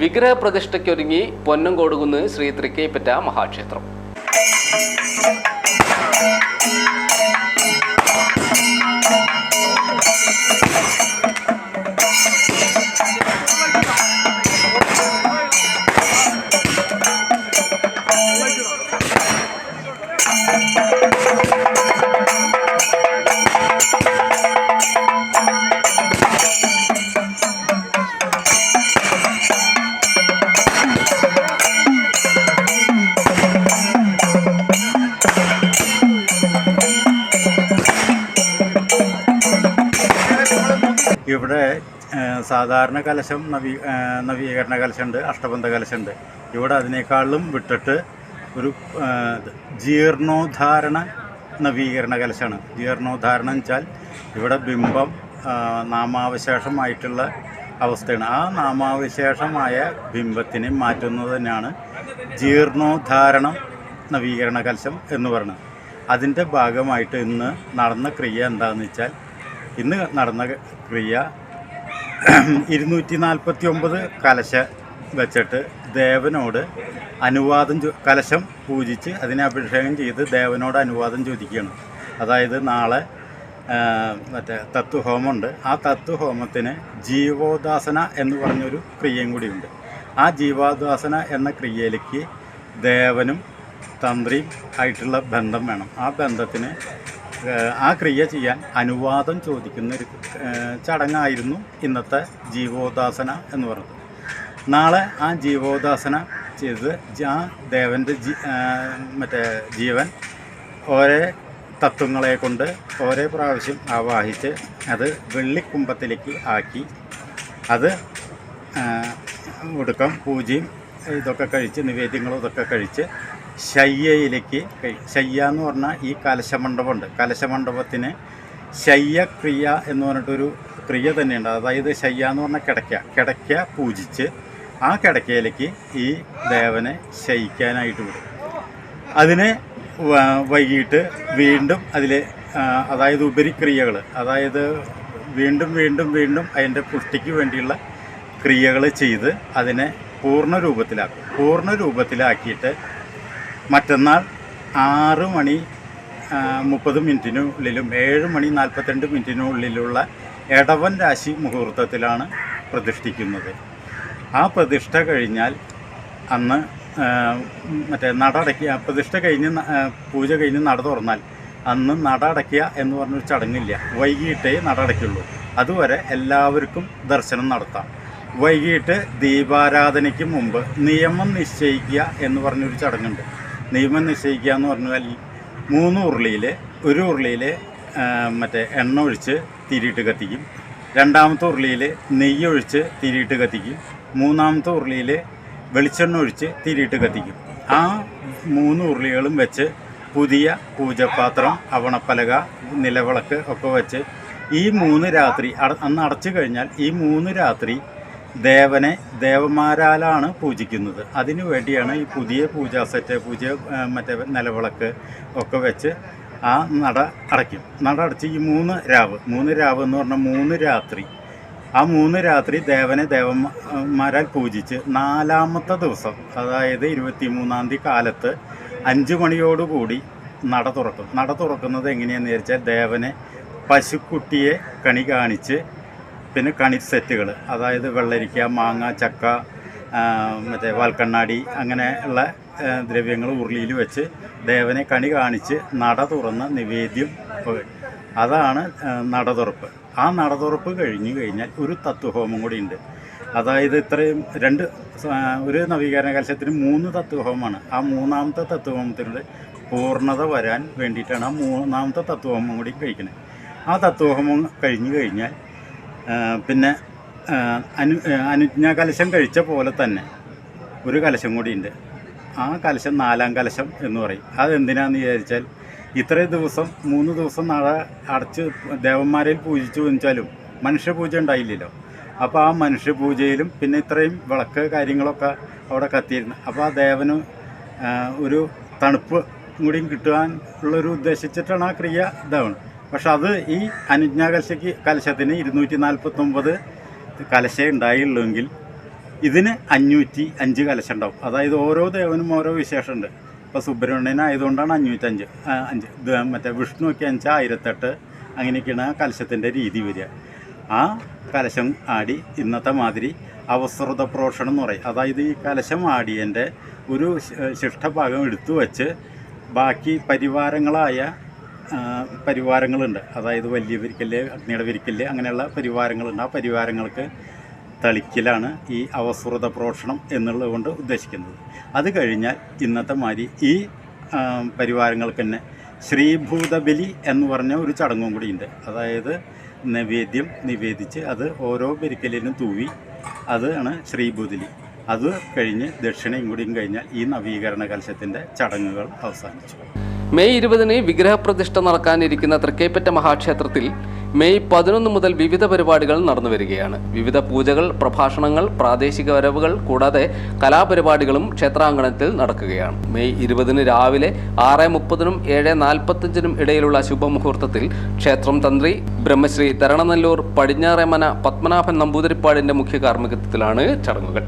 വിഗ്രഹ പ്രതിഷ്ഠയ്ക്കൊരുങ്ങി പൊന്നംകോടുകുന്ന് ശ്രീ തൃക്കൈപ്പറ്റ മഹാക്ഷേത്രം. ഇവിടെ ആ, സാധാരണ കലശം നവീ നവീകരണ കലശമുണ്ട് അഷ്ടബന്ധ കലശമുണ്ട്. ഇവിടെ അതിനേക്കാളും വിട്ടിട്ട് ഒരു ജീർണോദ്ധാരണ നവീകരണ കലശമാണ്. ജീർണോദ്ധാരണം വെച്ചാൽ ഇവിടെ ബിംബം നാമാവശേഷമായിട്ടുള്ള അവസ്ഥയാണ്. ആ നാമാവശേഷമായ ബിംബത്തിനെ മാറ്റുന്നത് തന്നെയാണ് ജീർണോദ്ധാരണം നവീകരണ കലശം എന്ന് പറയുന്നത്. അതിന്റെ ഭാഗമായിട്ട് ഇന്ന് നടന്ന ക്രിയ എന്താണെന്ന് വെച്ചാൽ ഇന്ന് നടന്ന ക്രിയ ഇരുന്നൂറ്റി നാൽപ്പത്തി ഒമ്പത് കലശ വെച്ചിട്ട് ദേവനോട് അനുവാദം കലശം പൂജിച്ച് അതിനെ അഭിഷേകം ചെയ്ത് ദേവനോട് അനുവാദം ചോദിക്കുകയാണ്. അതായത് നാളെ മറ്റേ തത്വഹോമമുണ്ട്. ആ തത്വഹോമത്തിന് ജീവോദാസന എന്ന് പറഞ്ഞൊരു ക്രിയയും കൂടിയുണ്ട്. ആ ജീവോദാസന എന്ന ക്രിയയിലേക്ക് ദേവനും തന്ത്രിയും ആയിട്ടുള്ള ബന്ധം വേണം. ആ ബന്ധത്തിന് ആ ക്രിയ ചെയ്യാൻ അനുവാദം ചോദിക്കുന്ന ഒരു ചടങ്ങായിരുന്നു ഇന്നത്തെ ജീവോദാസന എന്ന് പറഞ്ഞത്. നാളെ ആ ജീവോദാസന ചെയ്ത് ആ ദേവന്റെ മറ്റേ ജീവൻ ഓരോ തത്വങ്ങളെ കൊണ്ട് ഓരോ പ്രാവശ്യം ആവാഹിച്ച് അത് വെള്ളിക്കുമ്പത്തിലേക്ക് ആക്കി. അത് ഒടുക്കം പൂജയും ഇതൊക്കെ കഴിച്ച് നിവേദ്യങ്ങളും ഇതൊക്കെ കഴിച്ച് ശയ്യയിലേക്ക് ശയ്യ എന്ന് പറഞ്ഞാൽ ഈ കലശമണ്ഡപമുണ്ട്. കലശമണ്ഡപത്തിന് ശയ്യക്രിയ എന്ന് പറഞ്ഞിട്ടൊരു ക്രിയ തന്നെയുണ്ട്. അതായത് ശയ്യ എന്ന് പറഞ്ഞാൽ കിടക്ക. കിടക്ക പൂജിച്ച് ആ കിടക്കയിലേക്ക് ഈ ദേവനെ ശയിക്കാനായിട്ട് വിടും. അതിന് വൈകിട്ട് വീണ്ടും അതിൽ അതായത് ഉപരിക്രിയകൾ അതായത് വീണ്ടും വീണ്ടും വീണ്ടും അതിന്റെ പുഷ്ടിക്ക് വേണ്ടിയുള്ള ക്രിയകൾ ചെയ്ത് അതിനെ പൂർണ രൂപത്തിലാക്കും. പൂർണ രൂപത്തിലാക്കിയിട്ട് മറ്റന്നാൾ ആറ് മണി മുപ്പത് മിനിറ്റിനുള്ളിലും ഏഴ് മണി നാൽപ്പത്തിരണ്ട് മിനിറ്റിനുള്ളിലുള്ള എടവൻ രാശി മുഹൂർത്തത്തിലാണ് പ്രതിഷ്ഠിക്കുന്നത്. ആ പ്രതിഷ്ഠ കഴിഞ്ഞാൽ അന്ന് മറ്റേ നട അടയ്ക്കുക പ്രതിഷ്ഠ കഴിഞ്ഞ് പൂജ കഴിഞ്ഞ് നട തുറന്നാൽ അന്ന് നട അടയ്ക്കുക എന്ന് പറഞ്ഞൊരു ചടങ്ങില്ല. വൈകിട്ടേ നട അടയ്ക്കുള്ളൂ. അതുവരെ എല്ലാവർക്കും ദർശനം നടത്താം. വൈകിട്ട് ദീപാരാധനയ്ക്ക് മുമ്പ് നിയമം നിശ്ചയിക്കുക എന്ന് പറഞ്ഞൊരു ചടങ്ങുണ്ട്. നിയമം നിശ്ചയിക്കുക എന്ന് പറഞ്ഞാൽ മൂന്ന് ഉരുളിയിൽ ഒരു ഉരുളിയിൽ മറ്റേ എണ്ണ ഒഴിച്ച് തിരിയിട്ട് കത്തിക്കും. രണ്ടാമത്തെ ഉരുളിയിൽ നെയ്യ് ഒഴിച്ച് തിരിയിട്ട് കത്തിക്കും. മൂന്നാമത്തെ ഉരുളിയിൽ വെളിച്ചെണ്ണ ഒഴിച്ച് തിരിയിട്ട് കത്തിക്കും. ആ മൂന്ന് ഉരുളികളും വെച്ച് പുതിയ പൂജപാത്രം അവണപ്പലക നിലവിളക്ക് ഒക്കെ വെച്ച് ഈ മൂന്ന് രാത്രി അന്ന് അടച്ചു കഴിഞ്ഞാൽ ഈ മൂന്ന് രാത്രി ദേവനെ ദേവന്മാരാലാണ് പൂജിക്കുന്നത്. അതിനു വേണ്ടിയാണ് ഈ പുതിയ പൂജാ സെറ്റ് പൂജ മറ്റേ നിലവിളക്ക് ഒക്കെ വെച്ച് ആ നട അടയ്ക്കും. നട അടച്ച് ഈ മൂന്ന് രാവ് മൂന്ന് രാവ് എന്ന് പറഞ്ഞാൽ മൂന്ന് രാത്രി. ആ മൂന്ന് രാത്രി ദേവനെ ദേവന്മാരാൽ പൂജിച്ച് നാലാമത്തെ ദിവസം അതായത് ഇരുപത്തി മൂന്നാം തീയതി കാലത്ത് അഞ്ച് മണിയോടുകൂടി നട തുറക്കും. നട തുറക്കുന്നത് എങ്ങനെയാണെന്ന് വെച്ചാൽ ദേവനെ പശുക്കുട്ടിയെ കണി കാണിച്ച് പിന്നെ കണി സെറ്റുകൾ അതായത് വെള്ളരിക്ക മാങ്ങ ചക്ക മറ്റേ വാൽക്കണ്ണാടി അങ്ങനെ ഉള്ള ദ്രവ്യങ്ങൾ ഉരുളിയിൽ വെച്ച് ദേവനെ കണി കാണിച്ച് നട തുറന്ന് നിവേദ്യം. അതാണ് നട തുറപ്പ് ആ നട തുറപ്പ് കഴിഞ്ഞു കഴിഞ്ഞാൽ ഒരു തത്വഹോമം കൂടി ഉണ്ട്. അതായത് ഇത്രയും രണ്ട് ഒരു നവീകരണ കലശത്തിന് മൂന്ന് തത്വഹോമമാണ്. ആ മൂന്നാമത്തെ തത്വഹോമത്തിലൂടെ പൂർണത വരാൻ വേണ്ടിയിട്ടാണ് ആ മൂന്നാമത്തെ തത്വഹോമം കൂടി കഴിക്കുന്നത് ആ തത്വഹോമം കഴിഞ്ഞു കഴിഞ്ഞാൽ പിന്നെ അനു അനുജ്ഞാ കലശം കഴിച്ച പോലെ തന്നെ ഒരു കലശം കൂടിയുണ്ട്. ആ കലശം നാലാം കലശം എന്ന് പറയും. അതെന്തിനാന്ന് വിചാരിച്ചാൽ ഇത്രയും ദിവസം മൂന്ന് ദിവസം നട അടച്ച് ദേവന്മാരിൽ പൂജിച്ചു വെച്ചാലും മനുഷ്യപൂജ ഉണ്ടായില്ലല്ലോ. അപ്പോൾ ആ മനുഷ്യപൂജയിലും പിന്നെ ഇത്രയും വിളക്ക് കാര്യങ്ങളൊക്കെ അവിടെ കത്തിയിരുന്നു. അപ്പോൾ ആ ദേവന് ഒരു തണുപ്പ് കൂടിയും കിട്ടുവാൻ ഉള്ളൊരു ഉദ്ദേശിച്ചിട്ടാണ് ആ ക്രിയ ഇതാവുന്നത് പക്ഷെ അത് ഈ അനുജ്ഞാ കലശയ്ക്ക് കലശത്തിന് ഇരുന്നൂറ്റി നാൽപ്പത്തൊമ്പത് കലശേ ഉണ്ടായുള്ളൂവെങ്കിൽ ഇതിന് അഞ്ഞൂറ്റി അഞ്ച് കലശ ഉണ്ടാവും അതായത് ഓരോ ദേവനും ഓരോ വിശേഷമുണ്ട്. ഇപ്പോൾ സുബ്രഹ്മണ്യൻ ആയതുകൊണ്ടാണ് അഞ്ഞൂറ്റഞ്ച് അഞ്ച്. മറ്റേ വിഷ്ണു ഒക്കെ അഞ്ച് ആയിരത്തെട്ട് അങ്ങനെയൊക്കെയാണ് കലശത്തിന്റെ രീതി വരിക. ആ കലശം ആടി ഇന്നത്തെ മാതിരി അവസൃത പ്രോഷണം എന്ന് പറയും. അതായത് ഈ കലശം ആടിയന്റെ ഒരു ശിഷ്ടഭാഗം എടുത്തു വച്ച് ബാക്കി പരിവാരങ്ങളായ പരിവാരങ്ങളുണ്ട്. അതായത് വലിയ വിരിക്കൽ അഗ്നിയുടെ വിരിക്കൽ അങ്ങനെയുള്ള പരിവാരങ്ങളുണ്ട്. ആ പരിവാരങ്ങൾക്ക് തളിക്കലാണ് ഈ അവസൃത പ്രോഷണം എന്നുള്ളത് കൊണ്ട് ഉദ്ദേശിക്കുന്നത്. അത് കഴിഞ്ഞാൽ ഇന്നത്തെ മാതിരി ഈ പരിവാരങ്ങൾക്ക് തന്നെ ശ്രീഭൂതബലി എന്ന് പറഞ്ഞ ഒരു ചടങ്ങും കൂടിയുണ്ട് അതായത് നൈവേദ്യം നിവേദിച്ച് അത് ഓരോ പെരിക്കലിനും തൂവി അതാണ് ശ്രീഭൂതലി അത് കഴിഞ്ഞ് ദക്ഷിണയും കൂടിയും കഴിഞ്ഞാൽ ഈ നവീകരണ കലശത്തിന്റെ ചടങ്ങുകൾ അവസാനിച്ചു. മെയ് ഇരുപതിന് വിഗ്രഹപ്രതിഷ്ഠ നടക്കാനിരിക്കുന്ന തൃക്കൈപ്പറ്റ മഹാക്ഷേത്രത്തിൽ മെയ് പതിനൊന്ന് മുതൽ വിവിധ പരിപാടികൾ നടന്നു വരികയാണ്. വിവിധ പൂജകൾ പ്രഭാഷണങ്ങൾ പ്രാദേശിക വരവുകൾ കൂടാതെ കലാപരിപാടികളും ക്ഷേത്രാങ്കണത്തിൽ നടക്കുകയാണ്. മെയ് ഇരുപതിന് രാവിലെ ആറ് മുപ്പതിനും ഏഴ് നാൽപ്പത്തഞ്ചിനും ഇടയിലുള്ള ശുഭമുഹൂർത്തത്തിൽ ക്ഷേത്രം തന്ത്രി ബ്രഹ്മശ്രീ തരണനല്ലൂർ പടിഞ്ഞാറേമന പത്മനാഭൻ നമ്പൂതിരിപ്പാടിന്റെ മുഖ്യ കാർമ്മികത്വത്തിലാണ് ചടങ്ങുകൾ.